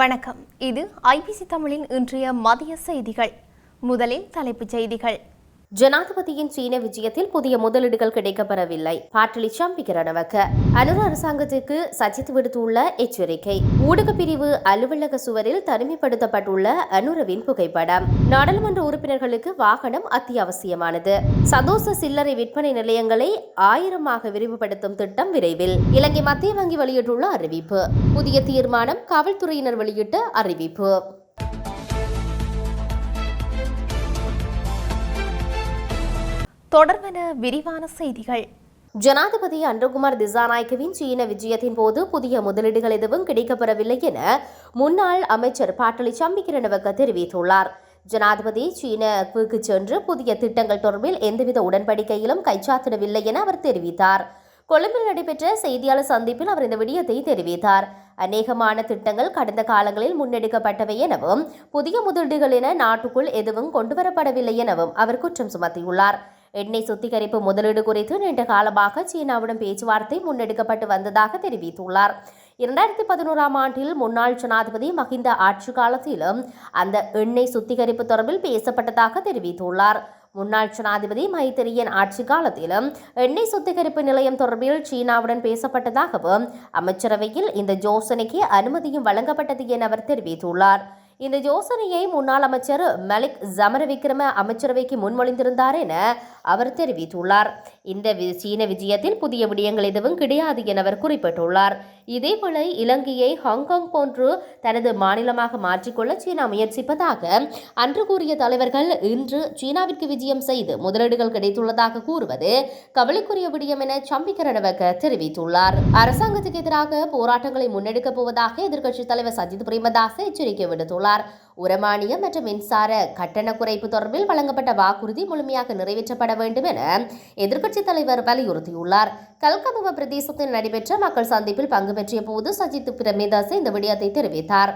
வணக்கம். இது ஐபிசி தமிழின் இன்றைய மதிய செய்திகள். முதலில் தலைப்புச் செய்திகள். ஜனாதிபதியின் சீன விஜயத்தில் புதிய முதலீடுகள் கிடைக்கப்பெறவில்லை. பாட்டலி சம்பிக்கிறனவக்க அனுர அரசாங்கத்துக்கு சஜித் விடுத்துள்ள எச்சரிக்கை. ஊடக பிரிவு அலுவலக சுவரில் தனிமைப்படுத்தப்பட்டுள்ள அனுரவின் புகைப்படம். நாடாளுமன்ற உறுப்பினர்களுக்கு வாகனம் அத்தியாவசியமானது. சதோச சில்லறை விற்பனை நிலையங்களை ஆயிரமாக விரிவுபடுத்தும் திட்டம் விரைவில். இலங்கை மத்திய வங்கி வெளியிட்டுள்ள அறிவிப்பு. புதிய தீர்மானம் காவல்துறையினர் வெளியிட்ட அறிவிப்பு. தொடர்பென விரிவான செய்திகள். ஜனாதிபதி அன்றகுமார் திசாநாயக்கவின் சீன விஜயத்தின் போது புதிய முதலீடுகள் எதுவும் கிடைக்கப்பெறவில்லை என முன்னாள் அமைச்சர் பாட்டலி சம்பிக்கிரணவக்க தெரிவித்துள்ளார். ஜனாதிபதி சீனாவுக்கு சென்று புதிய திட்டங்கள் தொடர்பில் எந்தவித உடன்படிக்கையிலும் கைச்சாத்திடவில்லை என அவர் தெரிவித்தார். கொழும்பில் நடைபெற்ற செய்தியாளர் சந்திப்பில் அவர் இந்த விடயத்தை தெரிவித்தார். அநேகமான திட்டங்கள் கடந்த காலங்களில் முன்னெடுக்கப்பட்டவை எனவும் புதிய முதலீடுகள் என நாட்டுக்குள் எதுவும் கொண்டுவரப்படவில்லை எனவும் அவர் குற்றம் சுமத்தியுள்ளார். எண்ணெய் சுத்திகரிப்பு முதலீடு குறித்து நீண்ட காலமாக சீனாவுடன் பேச்சுவார்த்தை முன்னெடுக்கப்பட்டு வந்ததாக தெரிவித்துள்ளார். இரண்டாயிரத்தி பதினோராம் ஆண்டில் முன்னாள் ஜனாதிபதி மஹிந்த ஆட்சி காலத்திலும் அந்த எண்ணெய் சுத்திகரிப்பு தொடர்பில் பேசப்பட்டதாக தெரிவித்துள்ளார். முன்னாள் ஜனாதிபதி மைத்திரியின் ஆட்சி காலத்திலும் எண்ணெய் சுத்திகரிப்பு நிலையம் தொடர்பில் சீனாவுடன் பேசப்பட்டதாகவும் அமைச்சரவையில் இந்த யோசனைக்கு அனுமதியும் வழங்கப்பட்டது என அவர் தெரிவித்துள்ளார். இந்த யோசனையை முன்னாள் அமைச்சர் மலிக் ஜமரவிக்ரம அமைச்சரவைக்கு முன்மொழிந்திருந்தார் என அவர் தெரிவித்துள்ளார். இந்த வி- சீன விஜயத்தில் புதிய விடயங்கள் எதுவும் கிடையாது என அவர் குறிப்பிட்டுள்ளார். இதேபோல இலங்கையை ஹாங்காங் போன்று தனது மாநிலமாக மாற்றிக்கொள்ள சீனா முயற்சிப்பதாக அன்று கூறிய தலைவர்கள் இன்று சீனாவிற்கு விஜயம் செய்து முதலீடுகள் கிடைத்துள்ளதாக கூறுவது கவலைக்குரிய விடயம் என சம்பிக்கரணவக்க தெரிவித்துள்ளார். அரசாங்கத்துக்கு எதிராக போராட்டங்களை முன்னெடுக்கப் போவதாக எதிர்க்கட்சித் தலைவர் சஜித் பிரேமதாஸ் எச்சரிக்கை விடுத்துள்ளார். உரமானியம் மற்றும் மின்சார கட்டண குறைப்பு தொடர்பில் வழங்கப்பட்ட வாக்குறுதி முழுமையாக நிறைவேற்றப்பட வேண்டும் என எதிர்க்கட்சித் தலைவர் வலியுறுத்தியுள்ளார். கல்கபுவ பிரதேசத்தில் நடைபெற்ற மக்கள் சந்திப்பில் பங்கு பெற்றிய போது சஜித் பிரமேதாஸ் இந்த விடயத்தை தெரிவித்தார்.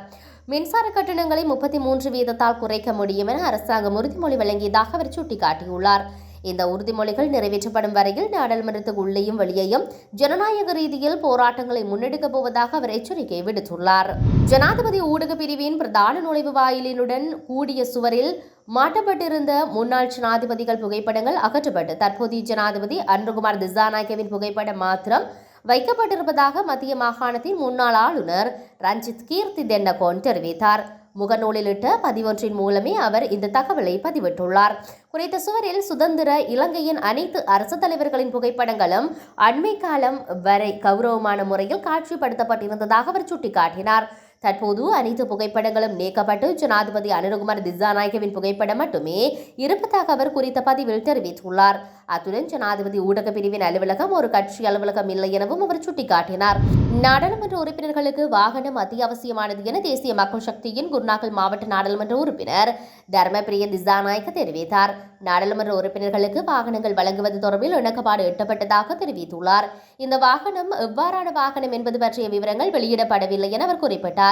மின்சார கட்டணங்களை முப்பத்தி மூன்று வீதத்தால் குறைக்க முடியும் என அரசாங்கம் உறுதிமொழி வழங்கியதாக அவர் சுட்டிக்காட்டியுள்ளார். இந்த உறுதிமொழிகள் நிறைவேற்றப்படும் வரையில் நாடாளுமன்றத்துக்கு உள்ளேயும் வெளியேயும் ஜனநாயக ரீதியில் போராட்டங்களை முன்னெடுக்கப் போவதாக அவர் எச்சரிக்கை விடுத்துள்ளார். ஜனாதிபதி ஊடக பிரிவின் பிரதான நுழைவு வாயிலினுடன் கூடிய சுவரில் மாட்டப்பட்டிருந்த முன்னாள் ஜனாதிபதிகள் புகைப்படங்கள் அகற்றப்பட்டு தற்போதைய ஜனாதிபதி அன்ருகுமார் திசாநாயக்கவின் புகைப்படம் மாத்திரம் வைக்கப்பட்டிருப்பதாக மத்திய மாகாணத்தின் முன்னாள் ஆளுநர் ரஞ்சித் கீர்த்தி தென்னகோன் தெரிவித்தார். முகநூலிலிட்ட பதிவொன்றின் மூலமே அவர் இந்த தகவலை பதிவிட்டுள்ளார். குறித்த சுவரில் சுதந்திர இலங்கையின் அனைத்து அரசு தலைவர்களின் புகைப்படங்களும் அண்மை காலம் வரை கௌரவமான முறையில் காட்சிப்படுத்தப்பட்டிருந்ததாக அவர் சுட்டிக்காட்டினார். தற்போது அனைத்து புகைப்படங்களும் நீக்கப்பட்டு ஜனாதிபதி அனுரகுமார் திசாநாயகவின் புகைப்படம் மட்டுமே இருப்பதாக அவர் குறித்த பதிவில் தெரிவித்துள்ளார். அத்துடன் ஜனாதிபதி ஊடக பிரிவின் அலுவலகம் ஒரு கட்சி அலுவலகம் இல்லை எனவும் அவர் சுட்டிக்காட்டினார். நாடாளுமன்ற உறுப்பினர்களுக்கு வாகனம் அத்தியாவசியமானது என தேசிய மக்கள் சக்தியின் குருநாகல் மாவட்ட நாடாளுமன்ற உறுப்பினர் தர்மபிரிய திசாநாயக்க தெரிவித்தார். நாடாளுமன்ற உறுப்பினர்களுக்கு வாகனங்கள் வழங்குவது தொடர்பில் இணக்கப்பாடு எட்டப்பட்டதாக தெரிவித்துள்ளார். இந்த வாகனம் எவ்வாறான வாகனம் என்பது பற்றிய விவரங்கள் வெளியிடப்படவில்லை என அவர் குறிப்பிட்டார்.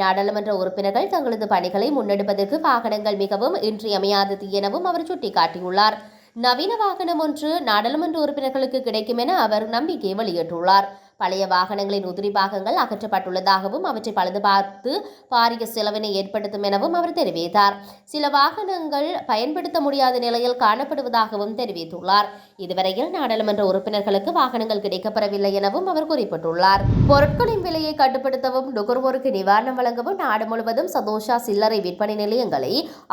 நாடாளுமன்ற உறுப்பினர்கள் தங்களது பணிகளை முன்னெடுப்பதற்கு வாகனங்கள் மிகவும் இன்றியமையாதது எனவும் அவர் சுட்டிக்காட்டியுள்ளார். நவீன வாகனம் ஒன்று நாடாளுமன்ற உறுப்பினர்களுக்கு கிடைக்கும் என அவர் நம்பிக்கை வெளியிட்டுள்ளார். பழைய வாகனங்களின் உதிரி பாகங்கள் அகற்றப்பட்டுள்ளதாகவும் அவற்றை பழுது பார்த்து பாரிய செலவினை ஏற்படுத்தும் எனவும் அவர் தெரிவித்தார். சில வாகனங்கள் பயன்படுத்த முடியாத நிலையில் காணப்படுவதாகவும் தெரிவித்துள்ளார். இதுவரையில் நாடாளுமன்ற உறுப்பினர்களுக்கு வாகனங்கள் கிடைக்கப்பெறவில்லை எனவும் அவர் குறிப்பிட்டுள்ளார். பொருட்களின் விலையை கட்டுப்படுத்தவும் நுகர்வோருக்கு நிவாரணம் வழங்கவும் நாடு முழுவதும் சதோஷா சில்லறை விற்பனை நிலையங்களை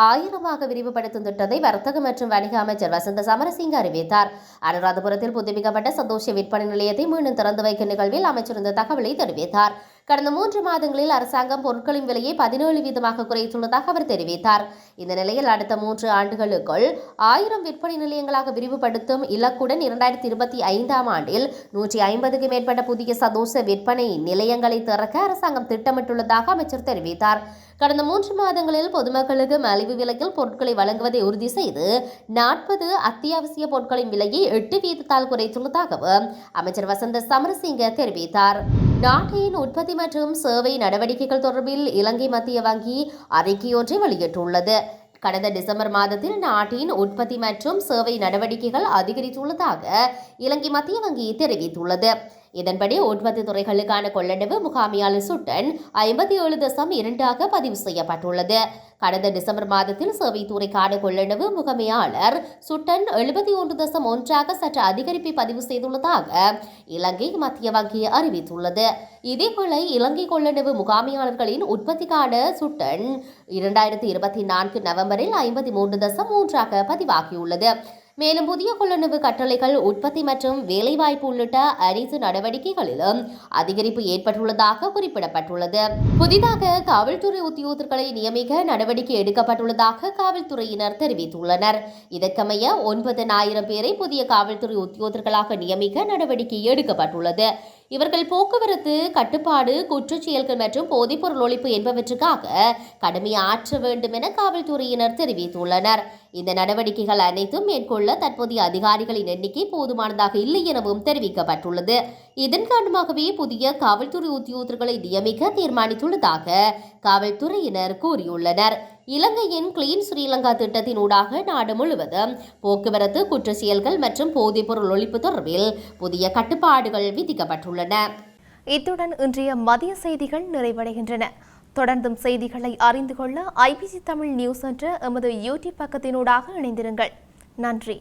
ஆயிரமாக விரிவுபடுத்தும் திட்டத்தை வர்த்தக மற்றும் வணிக அமைச்சர் வசந்த சமரசிங்க அறிவித்தார். அனுராதபுரத்தில் புதுப்பிக்கப்பட்ட சதோஷ விற்பனை நிலையத்தை மீண்டும் திறந்து வைக்கும் நிகழ்வில் அமைச்சர் இந்த தகவலை தெரிவித்தார். கடந்த மூன்று மாதங்களில் அரசாங்கம் பொருட்களின் விலையை பதினேழு வீதமாக குறைத்துள்ளதாக அவர் தெரிவித்தார். இந்த நிலையில் அடுத்த மூன்று ஆண்டுகளுக்குள் ஆயிரம் விற்பனை நிலையங்களாக விரிவுபடுத்தும் இலக்குடன் இரண்டாயிரத்தி இருபத்தி ஐந்தாம் ஆண்டில் நூற்றி ஐம்பதுக்கு மேற்பட்ட புதிய சதோச விற்பனை நிலையங்களை திறக்க அரசாங்கம் திட்டமிட்டுள்ளதாக அமைச்சர் தெரிவித்தார். கடந்த மூன்று மாதங்களில் பொதுமக்களுக்கு மலிவு விலையில் பொருட்களை வழங்குவதை உறுதி செய்து நாற்பது அத்தியாவசிய பொருட்களின் விலையை எட்டு வீதத்தால் குறைத்துள்ளதாகவும் அமைச்சர் வசந்த சமரசிங்க தெரிவித்தார். நாட்டின் உற்பத்தி மற்றும் சேவை நடவடிக்கைகள் தொடர்பில் இலங்கை மத்திய வங்கி அறிக்கையொன்றை வெளியிட்டுள்ளது. கடந்த டிசம்பர் மாதத்தில் நாட்டின் உற்பத்தி மற்றும் சேவை நடவடிக்கைகள் அதிகரித்துள்ளதாக இலங்கை மத்திய வங்கி தெரிவித்துள்ளது. இதன்படி உற்பத்தி துறைகளுக்கான கொள்ளளவு முகாமியாளர் சுட்டன் ஐம்பத்தி ஏழு தசம் இரண்டாக பதிவு செய்யப்பட்டுள்ளது. கடந்த டிசம்பர் மாதத்தில் சேவைத்துறைக்கான கொள்ளளவு முகமையாளர் சுட்டன் எழுபத்தி ஒன்று தசம் ஒன்றாக சற்று அதிகரிப்பை பதிவு செய்துள்ளதாக இலங்கை மத்திய வங்கி அறிவித்துள்ளது. இதேபோல இலங்கை கொள்ளளவு முகாமையாளர்களின் உற்பத்திக்கான சுட்டன் இரண்டாயிரத்தி இருபத்தி நான்கு நவம்பரில் ஐம்பத்தி மூன்று தசம் மூன்றாக பதிவாகியுள்ளது. மேலும் புதிய கொள்ளளவு கட்டளைகள் உற்பத்தி மற்றும் வேலைவாய்ப்பு உள்ளிட்ட அனைத்து நடவடிக்கைகளிலும் அதிகரிப்பு ஏற்பட்டுள்ளதாக குறிப்பிடப்பட்டுள்ளது. புதிதாக காவல்துறை உத்தியோகர்களை நியமிக்க நடவடிக்கை எடுக்கப்பட்டுள்ளதாக காவல்துறையினர் தெரிவித்துள்ளனர். இதற்கமைய ஒன்பதனாயிரம் பேரை புதிய காவல்துறை உத்தியோகர்களாக நியமிக்க நடவடிக்கை எடுக்கப்பட்டுள்ளது. இவர்கள் போக்குவரத்து கட்டுப்பாடு குற்றச்செயல்கள் மற்றும் போதைப்பொருள் ஒழிப்பு என்பவற்றுக்காக ஆற்ற வேண்டும் என காவல்துறையினர் தெரிவித்துள்ளனர். இந்த நடவடிக்கைகள் அனைத்தும் மேற்கொள்ள தற்போதைய அதிகாரிகளின் எண்ணிக்கை போதுமானதாக இல்லை எனவும் தெரிவிக்கப்பட்டுள்ளது. இதன் காரணமாகவே புதிய காவல்துறை உத்தியோகர்களை நியமிக்க தீர்மானித்துள்ளதாக காவல்துறையினர் கூறியுள்ளனர். இலங்கையின் கிளீன் ஸ்ரீலங்கா திட்டத்தின் ஊடாக நாடு முழுவதும் போக்குவரத்து குற்ற செயல்கள் மற்றும் போதைப்பொருள் ஒழிப்பு தொடர்பில் புதிய கட்டுப்பாடுகள் விதிக்கப்பட்டுள்ளன. இத்துடன் இன்றைய மதிய செய்திகள் நிறைவடைகின்றன. தொடர்ந்தும் செய்திகளை அறிந்து கொள்ள ஐபிசி தமிழ் நியூஸ் என்ற எமது யூடியூப் பக்கத்தினூடாக இணைந்திருங்கள். நன்றி.